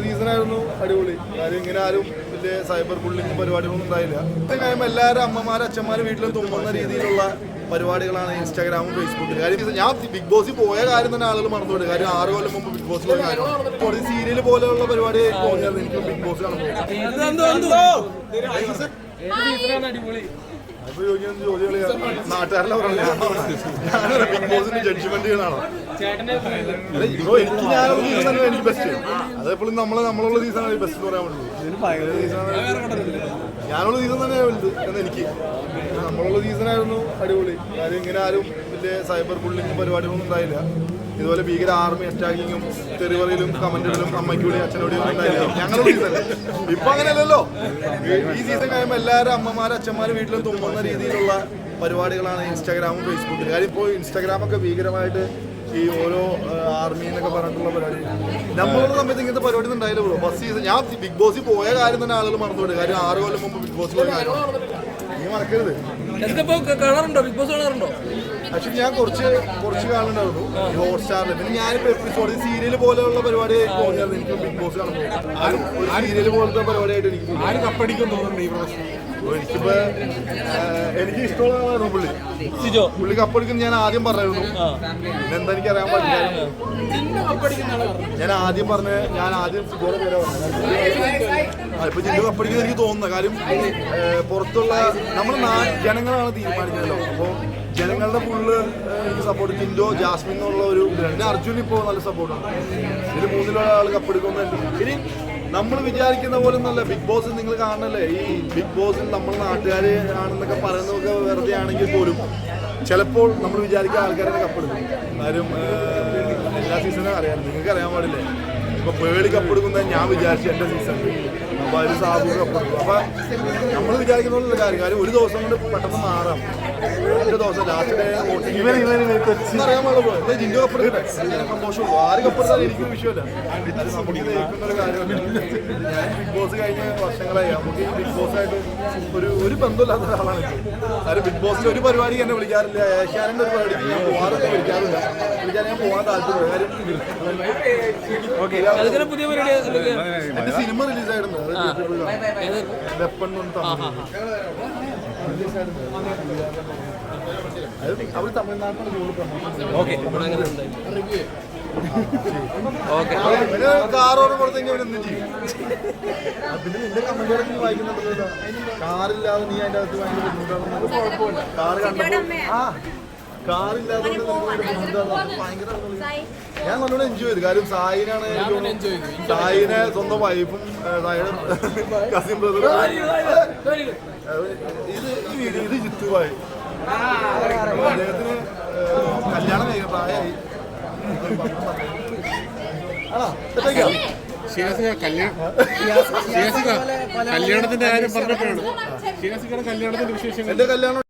നമ്മളുള്ള സീസണായിരുന്നു അടിപൊളി. കാര്യം ഇങ്ങനെ ആരും വലിയ സൈബർ ബുള്ളിങ് പരിപാടികളൊന്നും ഉണ്ടായില്ല. കാര്യം എല്ലാവരും അമ്മമാരും അച്ഛന്മാരും വീട്ടിലും തുമ്മുന്ന രീതിയിലുള്ള പരിപാടികളാണ് ഇൻസ്റ്റാഗ്രാമും ഫേസ്ബുക്കും കാര്യം ഞാൻ ബിഗ് ബോസിൽ പോയ കാര്യം തന്നെ ആളുകൾ മറന്നുപോയി. കാര്യം ആറ് കൊല്ലം മുമ്പ് ബിഗ് ബോസിൽ പോയ കാര്യം. സീരിയൽ പോലെയുള്ള പരിപാടി തോന്നിയായിരുന്നു എനിക്ക് ബിഗ് ബോസ് കാണുമ്പോൾ. അപ്പൊ ചോദിക്കുന്ന ചോദ്യങ്ങൾ നാട്ടുകാരെല്ലാം പറഞ്ഞു ബിഗ് ബോസിന്റെ ജഡ്ജ്മെന്റുകളാണോ എനിക്ക് ഞാൻ സീസൺ തന്നെ എനിക്ക് ബെസ്റ്റ് അതേപോലെ നമ്മളെ നമ്മളുള്ള സീസൺ ബെസ്റ്റ് പറയാൻ പറ്റുള്ളൂ. ഞാനുള്ള സീസൺ തന്നെ വലുത് എന്ന് എനിക്ക്. നമ്മളുള്ള സീസണായിരുന്നു അടിപൊളി. കാര്യം ഇങ്ങനെ ആരും വലിയ സൈബർ ബുള്ളിങ്ങും പരിപാടികളൊന്നും ഉണ്ടായില്ല. ഇതുപോലെ ഭീകര ആർമി അറ്റാക്കിങ്ങും തെറിവറിയിലും കമന്റുകളിലും അമ്മയ്ക്കൂടി അച്ഛനോടിയും ഉണ്ടായില്ല. ഞങ്ങളുടെ സീസൺ ഇപ്പൊ അങ്ങനെയല്ലല്ലോ. ഈ- സീസൺ കഴിയുമ്പോൾ എല്ലാവരും അമ്മമാരും അച്ഛന്മാരും വീട്ടിലും തുമ്മുന്ന രീതിയിലുള്ള പരിപാടികളാണ് ഇൻസ്റ്റാഗ്രാമും ഫേസ്ബുക്കിലും കാര്യം ഇപ്പോൾ ഇൻസ്റ്റാഗ്രാമൊക്കെ ഭീകരമായിട്ട് ഈ ഓരോ ആർമി എന്നൊക്കെ പറഞ്ഞിട്ടുള്ള പരിപാടി. നമ്മളുടെ സമയത്ത് ഇങ്ങനത്തെ പരിപാടി ഉണ്ടായില്ല ഫസ്റ്റ് സീസൺ ഞാൻ ബിഗ് ബോസിൽ പോയ കാര്യം തന്നെ ആളുകൾ മറന്നുപോയി കാര്യം ആറ് കൊല്ലം മുമ്പ് ബിഗ് ബോസിൽ കാര്യം. നീ മറക്കരുത്. കാണാറുണ്ടോ ബിഗ് ബോസ് കാണാറുണ്ടോ ആക്ച്വലി ഞാൻ കുറച്ച് കുറച്ച് കാണുന്നുണ്ടായിരുന്നു ഹോട്ട്സ്റ്റാറിൽ പിന്നെ ഞാനിപ്പോ എപ്പിസോഡ് സീരിയൽ പോലെയുള്ള പരിപാടി തോന്നിയായിരുന്നു. എനിക്ക് ബിഗ് ബോസ് കാണുമ്പോൾ. സീരിയൽ പോലത്തെ പരിപാടിയായിട്ട് എനിക്ക്. ആര് കപ്പടിക്കും തോന്നുന്നുണ്ട് ഈ പ്രാവശ്യം? എനിക്കിപ്പോ എനിക്ക് ഇഷ്ടമുള്ളതാണ് പുള്ളി. സിജോ. പുള്ളി കപ്പെടുക്കുന്ന ഞാൻ ആദ്യം പറഞ്ഞിരുന്നു. പിന്നെ എന്താ എനിക്ക് അറിയാൻ പറ്റില്ല ഞാൻ ആദ്യം പറഞ്ഞ ഞാൻ ആദ്യം സിജോയുടെ പേരാ ഇപ്പൊ ജില്ലു കപ്പടിക്കുന്ന എനിക്ക് തോന്നുന്നു. കാര്യം പുറത്തുള്ള നമ്മുടെ നാ- ജനങ്ങളാണ് തീരുമാനിക്കുന്നത്. അപ്പോൾ ജനങ്ങളുടെ ഫുള്ള് എനിക്ക് സപ്പോർട്ട് ജിൻഡോ ജാസ്മിൻ എന്നുള്ള ഒരു പിന്നെ അർജുൻ ഇപ്പോൾ നല്ല സപ്പോർട്ടാണ് ഇതിൽ മൂന്നിലുള്ള ആൾ കപ്പെടുക്കുന്നുണ്ട് ഇനി നമ്മൾ വിചാരിക്കുന്ന പോലെ ഒന്നല്ല ബിഗ് ബോസ് നിങ്ങൾ കാണണല്ലേ ഈ ബിഗ് ബോസിൽ നമ്മൾ നാട്ടുകാർ ആണെന്നൊക്കെ പറയുന്നതൊക്കെ വെറുതെ ആണെങ്കിൽ പോലും ചിലപ്പോൾ നമ്മൾ വിചാരിക്കുന്ന ആൾക്കാരെ കപ്പെടുക്കും എല്ലാ സീസണും അറിയാം. നിങ്ങൾക്ക് അറിയാൻ പാടില്ലേ? ഇപ്പൊ പേടി കപ്പെടുക്കുന്നത് ഞാൻ വിചാരിച്ചു എന്റെ സീസൺ അപ്പൊ അതിൽ സാബു കപ്പെടുക്കും അപ്പൊ നമ്മൾ വിചാരിക്കുന്ന പോലുള്ള കാര്യം കാര്യം ഒരു ദിവസം കൊണ്ട് പെട്ടെന്ന് മാറാം. ഒരു ദിവസം ലാസ്റ്റ് ഡേ അറിയാൻ പാടുള്ളൂ ജിൻഡോ കപ്പെടുക്കട്ടെ സന്തോഷമുള്ളൂ ആര് കപ്പെടുത്താലും എനിക്കൊരു വിഷയമല്ല. നമുക്ക് കേൾക്കുന്ന ഒരു കാര്യമല്ല. ഞാൻ ബിഗ് ബോസ് കഴിഞ്ഞ വർഷങ്ങളായി. നമുക്ക് ബിഗ് ബോസ് ആയിട്ട് ഒരു ഒരു ബന്ധമില്ലാത്ത ഒരാളാണ്. ഇപ്പോൾ ബിഗ് ബോസിൽ ഒരു പരിപാടി എന്നെ വിളിക്കാറില്ല. ഏഷ്യാനിന്റെ ഒരു പരിപാടി ഞാൻ പോകാറൊക്കെ വിളിക്കാറില്ല. വിളിക്കാൻ ഞാൻ പോകാൻ താല്പര്യമില്ല കാര്യം അതിന് പുതിയ പരിപാടി? എന്റെ സിനിമ റിലീസായിരുന്നു. വെപ്പൺ അവർ തമിഴ്നാട്ടിലാണ് കൂടുതൽ പ്രമോഷൻ കാറോട് കൊടുത്തെങ്കിൽ അവരെന്തും ചെയ്യും. പിന്നെ നിന്റെ കമന്റുകളൊക്കെ നീ വായിക്കുന്നുണ്ടല്ലോ കാറില്ലാതെ നീ അതിന്റെ അകത്ത് ഭയങ്കര ബുദ്ധിമുട്ടാണെന്ന്. കുഴപ്പമില്ല. കാറ് കണ്ടപ്പോൾ ആ. ഞാൻ നല്ലോണം എൻജോയ് ചെയ്തു. കാര്യം സായിനാണ് സായിനെ സ്വന്തം വൈഫും സായിയുടെ കസിൻ ബ്രദറും ഇത് ഈ വീഡിയോ ഇത് ജിത്തുവായി അദ്ദേഹത്തിന് കല്യാണം കഴിഞ്ഞ പ്രായമായി. ആണോ ഷിയാസിക കല്യാണത്തിന്റെ കാര്യം പറഞ്ഞപ്പോഴാണ് ഷിയാസികയുടെ കല്യാണത്തിന്റെ വിശേഷം എന്റെ കല്യാണം